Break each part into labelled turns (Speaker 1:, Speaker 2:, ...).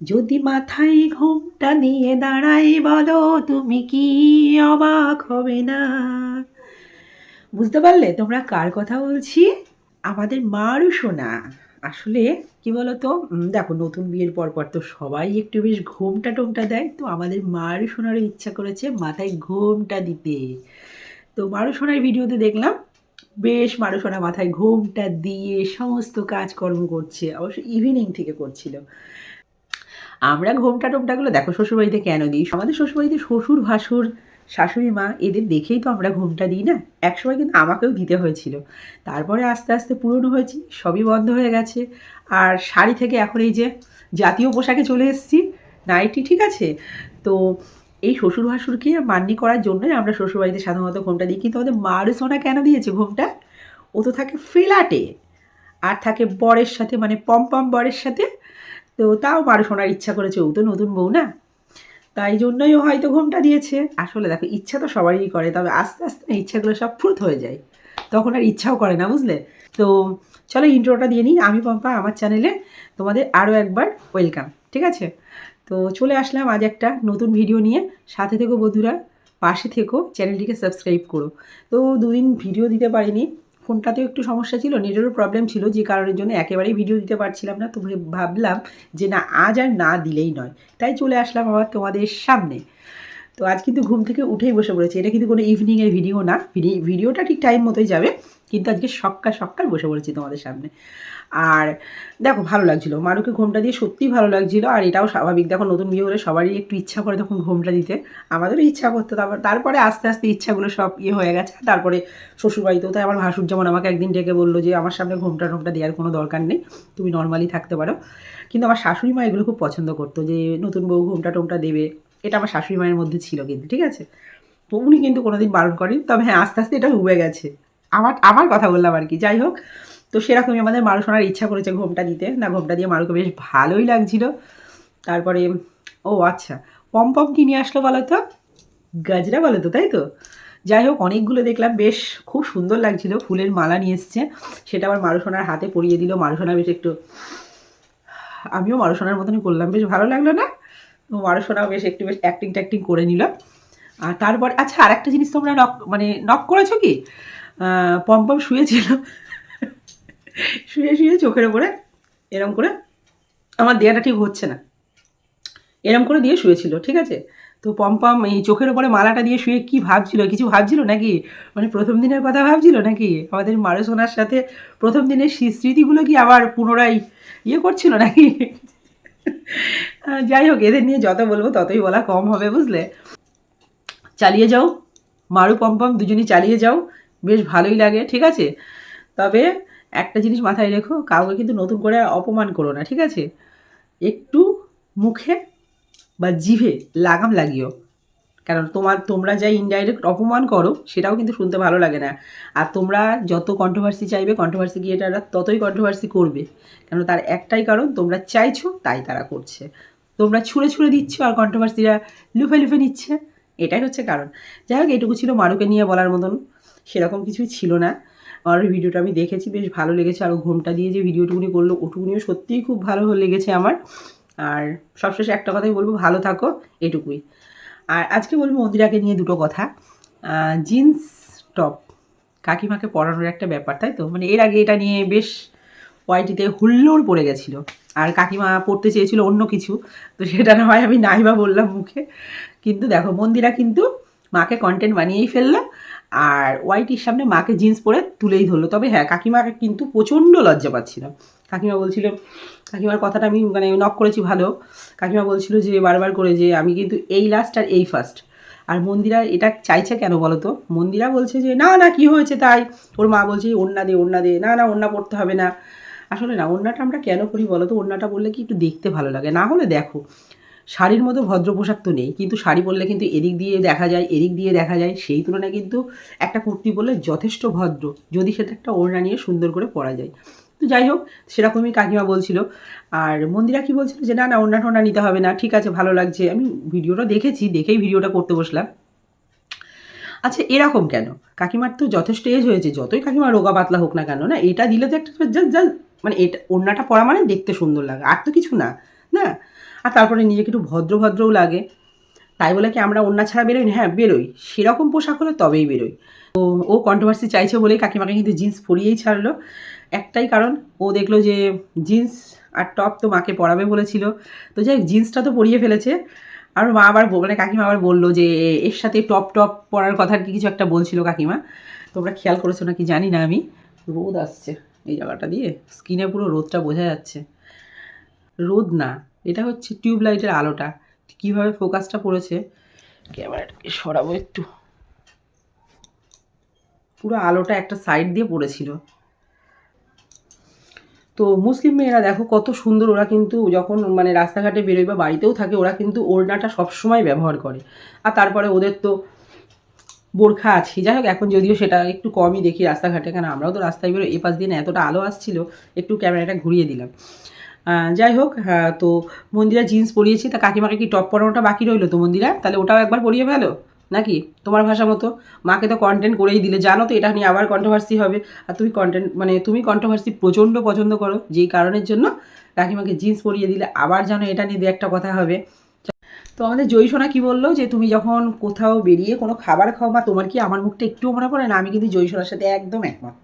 Speaker 1: যদি মাথায় ঘোমটা দিয়ে দাঁড়াই বলো তুমি কি অবাক হবে না? বুঝতে পারলে? তোমরা কার কথা বলছি? আমাদের মারু শোনা আসলে কি বলতো? দেখো, নতুন বিয়ের পর পর তো সবাই একটু বেশ ঘোমটা টোমটা দেয়। তো আমাদের মারু শোনারও ইচ্ছা করেছে মাথায় ঘোমটা দিতে। তো মারু সোনার ভিডিওতে দেখলাম, বেশ মারু সোনা মাথায় ঘোমটা দিয়ে সমস্ত কাজকর্ম করছে। অবশ্য ইভিনিং থেকে করছিল। আমরা ঘোমটা টোমটাগুলো দেখো শ্বশুরবাড়িতে কেন দিই? আমাদের শ্বশুরবাড়িতে শ্বশুর, ভাসুর, শাশুড়ি, মা এদের দেখেই তো আমরা ঘোমটা দিই না? একসময় কিন্তু আমাকেও দিতে হয়েছিল। তারপরে আস্তে আস্তে পুরনো হয়েছি, সবই বন্ধ হয়ে গেছে। আর শাড়ি থেকে এখন এই যে জাতীয় পোশাকে চলে এসেছি, নাইটি, ঠিক আছে? তো এই শ্বশুর, ভাসুরকে মান্যি করার জন্যই আমরা শ্বশুরবাড়িতে সাধারণত ঘোমটা দিই। কিন্তু আমাদের মারু সোনা কেন দিয়েছে ঘোমটা? ও তো থাকে ফ্ল্যাটে আর থাকে বরের সাথে মানে পম পম বরের সাথে তো তাও মারু শোনার ইচ্ছা করেছে ও তো নতুন বউ না? তাই জন্যই ও হয়তো ঘুমটা দিয়েছে। আসলে দেখো, ইচ্ছা তো সবারই করে, তবে আস্তে আস্তে না ইচ্ছাগুলো সব ফুরত হয়ে যায়। তখন আর ইচ্ছাও করে না, বুঝলে? তো চলো ইন্ট্রোটা দিয়ে নিই। আমি পম্পা, আমার চ্যানেলে তোমাদের আরও একবার ওয়েলকাম, ঠিক আছে? তো চলে আসলাম আজ একটা নতুন ভিডিও নিয়ে। সাথে থেকো বন্ধুরা, পাশে থেকো, চ্যানেলটিকে সাবস্ক্রাইব করো। তো দুদিন ভিডিও দিতে পারিনি। ফোনটাতেও একটু সমস্যা ছিল নেটেরও প্রবলেম ছিল, যে কারণের জন্য একেবারেই ভিডিও দিতে পারছিলাম না। তো ভাবলাম যে না, আজ আর না দিলেই নয়। তাই চলে আসলাম আবার তোমাদের সামনে। তো আজ কিন্তু ঘুম থেকে উঠেই বসে পড়েছি। এটা কিন্তু কোনো ইভিনিংয়ের ভিডিও না। ভিডি- ভিডিওটা ঠিক টাইম মতোই যাবে, কিন্তু আজকে সকাল সকাল বসে পড়েছি তোমাদের সামনে। আর দেখো, ভালো লাগছিল। মারুকে ঘোমটা দিয়ে সত্যিই ভালো লাগছিল, আর এটাও স্বাভাবিক। দেখো, নতুন বিয়ে হলে সবারই একটু ইচ্ছা করে তখন ঘোমটা দিতে। আমাদেরও ইচ্ছা করতো, তারপর, তারপরে আস্তে আস্তে ইচ্ছাগুলো সব ইয়ে হয়ে গেছে। তারপরে শ্বশুরবাড়িতেও তাই আমার ভাসুর যেমন আমাকে একদিন ডেকে বলল যে, আমার সামনে ঘোমটা টোমটা দেওয়ার কোনো দরকার নেই, তুমি নর্মালি থাকতে পারো। কিন্তু আমার শাশুড়ি মা এগুলো খুব পছন্দ করতো যে, নতুন বউ ঘোমটা টোমটা দেবে। এটা আমার শাশুড়ি মায়ের মধ্যে ছিল কিন্তু, ঠিক আছে? তো উনি কিন্তু কোনোদিন বারণ করেন। তবে হ্যাঁ আস্তে আস্তে এটা উবে গেছে। আমার আমার কথা বললাম আর কি, যাই হোক। তো সেরকমই আমাদের মারু শোনার ইচ্ছা করেছে ঘোমটা দিতে। না, ঘোমটা দিয়ে মারুকে বেশ ভালোই লাগছিল। তারপরে, ও আচ্ছা পম কি নিয়ে আসলো বলো তো? গাজরা বলো তো, তাই তো? যাই হোক, অনেকগুলো দেখলাম, বেশ খুব সুন্দর লাগছিল। ফুলের মালা নিয়ে এসছে। সেটা আবার মারুসোনার হাতে পরিয়ে দিল। মারুসোনা বেশ একটু, আমিও মারুসোনার মতনই করলাম। বেশ ভালো লাগল না? তো মারুসোনাও বেশ একটু বেশ অ্যাক্টিং ট্যাক্টিং করে নিল আর তারপর আচ্ছা আর একটা জিনিস তোমরা নক মানে নক করেছ কি? পম্পম শুয়েছিল শুয়ে শুয়ে চোখের ওপরে এরম করে আমার দেয়াটা ঠিক হচ্ছে না। এরম করে দিয়ে শুয়েছিল, ঠিক আছে? তো পম্পম এই চোখের ওপরে মালাটা দিয়ে শুয়ে কি ভাবছিল? কিছু ভাবছিল নাকি? মানে প্রথম দিনের কথা ভাবছিল নাকি? আমাদের মারু সোনার সাথে প্রথম দিনের স্মৃতিগুলো কি আবার পুনরায় ইয়ে করছিল নাকি? যাই হোক, এদের নিয়ে যত বলব ততই বলা কম হবে, বুঝলে? চালিয়ে যাও, মারু পম্পম দুজনই চালিয়ে যাও, বেশ ভালোই লাগে, ঠিক আছে? তবে একটা জিনিস মাথায় রেখো, কাউকে কিন্তু নতুন করে অপমান করো না, ঠিক আছে? একটু মুখে বা জিভে লাগাম লাগিও। কারণ তোমার, তোমরা যা ইনডাইরেক্ট অপমান করো, সেটাও কিন্তু শুনতে ভালো লাগে না। আর তোমরা যত কন্ট্রোভার্সি চাইবে কন্ট্রোভার্সি ক্রিয়েটাররা ততই কন্ট্রোভার্সি করবে। কেন তার একটাই কারণ, তোমরা চাইছো তাই তারা করছে। তোমরা ছুঁড়ে ছুঁড়ে দিচ্ছ আর কন্ট্রোভার্সিরা লুফে লুফে নিচ্ছে। এটাই হচ্ছে কারণ। যাই হোক, এটুকু ছিল মারুকে নিয়ে বলার মতন। সেরকম কিছুই ছিল না। আমার ভিডিওটা আমি দেখেছি, বেশ ভালো লেগেছে। আর ঘোমটা দিয়ে যে ভিডিওটুকুনি করল, ওটুকুনিও সত্যিই খুব ভালো লেগেছে আমার। আর সবশেষে একটা কথাই বলব, ভালো থাকো, এটুকুই। আর আজকে বলব মন্দিরাকে নিয়ে দুটো কথা। Jeans top. কাকিমাকে পরানোর একটা ব্যাপার, তাই তো? মানে এর আগে এটা নিয়ে বেশ ওয়াইটিতে হুল্লোড় পড়ে গেছিল। আর কাকিমা পড়তে চেয়েছিল অন্য কিছু, তো সেটা না হয় আমি নাই বা বললাম মুখে। কিন্তু দেখো, মন্দিরা কিন্তু মাকে কন্টেন্ট বানিয়েই ফেলল, আর ওয়াইটির সামনে মাকে জিন্স পরে তুলেই ধরলো। তবে হ্যাঁ কাকিমাকে কিন্তু প্রচণ্ড লজ্জা পাচ্ছিল। কাকিমা বলছিল, কাকিমার কথাটা আমি মানে নক করেছি ভালো। কাকিমা বলছিল যে, বারবার করে যে, আমি কিন্তু এই লাস্ট আর এই ফার্স্ট আর মন্দিরা এটা চাইছে কেন বলো তো? মন্দিরা বলছে যে, না না, কি হয়েছে তাই? ওর মা বলছে ওন্না দে ওন্না দে। না না ওন্না পড়তে হবে না। আসলে না, ওড়নাটা আমরা কেন করি বলো তো ওড়নাটা বললে কি একটু দেখতে ভালো লাগে? না হলে দেখো, শাড়ির মতো ভদ্র পোশাক তো নেই, কিন্তু শাড়ি পরলে কিন্তু এদিক দিয়ে দেখা যায়, এদিক দিয়ে দেখা যায়, সেই তুলনায় কিন্তু একটা কুর্তি পরলে যথেষ্ট ভদ্র, যদি সেটা একটা ওড়না নিয়ে সুন্দর করে পরা যায়। তো যাই হোক, সেরকমই কাকিমা বলছিল। আর মন্দিরা কি বলছিল যে, না না, ওড়না টোনা নিতে হবে না, ঠিক আছে, ভালো লাগছে। আমি ভিডিওটা দেখেছি, দেখেই ভিডিওটা করতে বসলাম। আচ্ছা এরকম কেন? কাকিমার তো যথেষ্ট এজ হয়েছে, যতই কাকিমা রোগা পাতলা হোক না কেন, না, এটা দিলে তো একটা, জাস্ট জাস্ট মানে এটা, ওড়নাটা পরা মানে দেখতে সুন্দর লাগে, আর তো কিছু না না? আর তারপরে নিজেকে একটু ভদ্র ভদ্রও লাগে। তাই বলে কি আমরা ওড়না ছাড়া বেরোই? না হ্যাঁ বেরোই। সেরকম পোশাক হলে তবেই বেরোই। তো ও কন্ট্রোভার্সি চাইছে বলেই কাকিমাকে কিন্তু জিন্স পরিয়েই ছাড়লো। একটাই কারণ, ও দেখল যে জিন্স আর টপ তো মাকে পরাবে বলেছিল। তো যাই জিন্সটা তো পরিয়ে ফেলেছে। আর মা আবার মানে কাকিমা আবার বলল যে এর সাথে টপ টপ পরার কথা কি কিছু একটা বলছিল কাকিমা। তোমরা খেয়াল করেছ নাকি? জানি না আমি। রোদ আসছে। এই জায়গাটা দিয়ে স্কিনে পুরো রোদটা বোঝা যাচ্ছে। রোদ না, এটা হচ্ছে টিউব লাইটের আলোটা। কীভাবে ফোকাসটা পড়েছে? ক্যামেরাটাকে সরাবো একটু। পুরো আলোটা একটা সাইড দিয়ে পড়েছিল। তো মুসলিম মেয়েরা দেখো কত সুন্দর, ওরা কিন্তু যখন মানে রাস্তাঘাটে বেরোয় বা বাড়িতেও থাকে, ওরা কিন্তু ওড়নাটা সবসময় ব্যবহার করে। আর তারপরে ওদের তো বোরখা আছে। যাই হোক এখন যদিও সেটা একটু কমই দেখি রাস্তাঘাটে কারণ আমরাও তো রাস্তায় বেরো এ পাশ দিয়ে এতটা আলো আসছিল একটু ক্যামেরাটা ঘুরিয়ে দিলাম। যাই হোক হ্যাঁ, তো মন্দিরা জিন্স পরিয়েছি তা কাকিমাকে কি টপ পরানোটা বাকি রইল তো মন্দিরা? তাহলে ওটাও একবার পরিয়ে ফেলো? নাকি? তোমার ভাষা মতো। মাকে তো কন্টেন্ট করেই দিলে। জানো তো এটা নিয়ে আবার কন্ট্রোভার্সি হবে। আর তুমি কন্টেন্ট মানে তুমি কন্ট্রোভার্সি প্রচণ্ড পছন্দ করো। যেই কারণের জন্য কাকিমাকে জিন্স পরিয়ে দিলে আবার জানো এটা নিয়ে দু একটা কথা হবে। তো আমাদের জয়ী সোনা কি বলল? যে তুমি যখন কোথাও বেরিয়ে কোনো খাবার খাও বা তোমার কি আমার মুখটা একটুও মনে পড়ে? না, আমি কিন্তু জয়ী সোনার সাথে একদম একমত।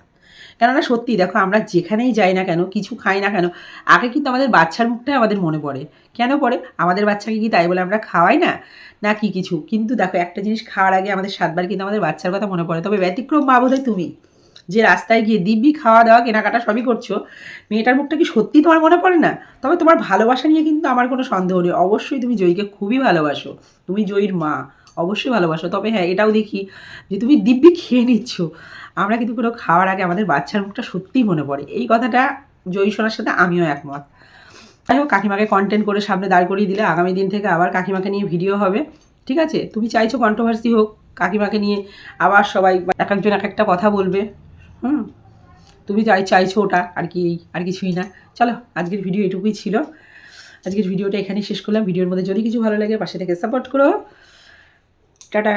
Speaker 1: কেননা সত্যি দেখো, আমরা যেখানেই যাই না কেন, কিছু খাই না কেন, আগে কিন্তু আমাদের বাচ্চার মুখটাই আমাদের মনে পড়ে। কেন পড়ে? আমাদের বাচ্চাকে কি তাই বলে আমরা খাওয়াই না? না কি কিছু? কিন্তু দেখো, একটা জিনিস খাওয়ার আগে আমাদের সাতবার কিন্তু আমাদের বাচ্চার কথা মনে পড়ে। তবে ব্যতিক্রম মা বোধহয় তুমি। যে রাস্তায় গিয়ে দিব্যি খাওয়া দাওয়া কেনাকাটা সবই করছ, মেয়েটার মুখটা কি সত্যি তোমার মনে পড়ে না? তবে তোমার ভালোবাসা নিয়ে কিন্তু আমার কোনো সন্দেহ নেই। অবশ্যই তুমি জয়ীকে খুবই ভালোবাসো। তুমি জয়ীর মা, অবশ্যই ভালোবাসো। তবে হ্যাঁ এটাও দেখি যে তুমি দিব্যি খেয়ে নিচ্ছ। আমরা কিন্তু কোনো খাওয়ার আগে আমাদের বাচ্চার মুখটা সত্যিই মনে পড়ে। এই কথাটা জয়ী শোনার সাথে আমিও একমত। যাই হোক, কাকিমাকে কন্টেন্ট করে সামনে দাঁড় করিয়ে দিলে আগামী দিন থেকে আবার কাকিমাকে নিয়ে ভিডিও হবে। ঠিক আছে? তুমি চাইছো কন্ট্রোভার্সি হোক, কাকিমাকে নিয়ে আবার সবাই এক একজন এক একটা কথা বলবে। হুম। তুমি যাই চাইছো ওটা, আর কি, আর কিছুই না। চলো, আজকের ভিডিও এটুকুই ছিল। আজকের ভিডিওটা এখানেই শেষ করলাম। ভিডিওর মধ্যে যদি কিছু ভালো লাগে পাশে থেকে সাপোর্ট করো। টাটা।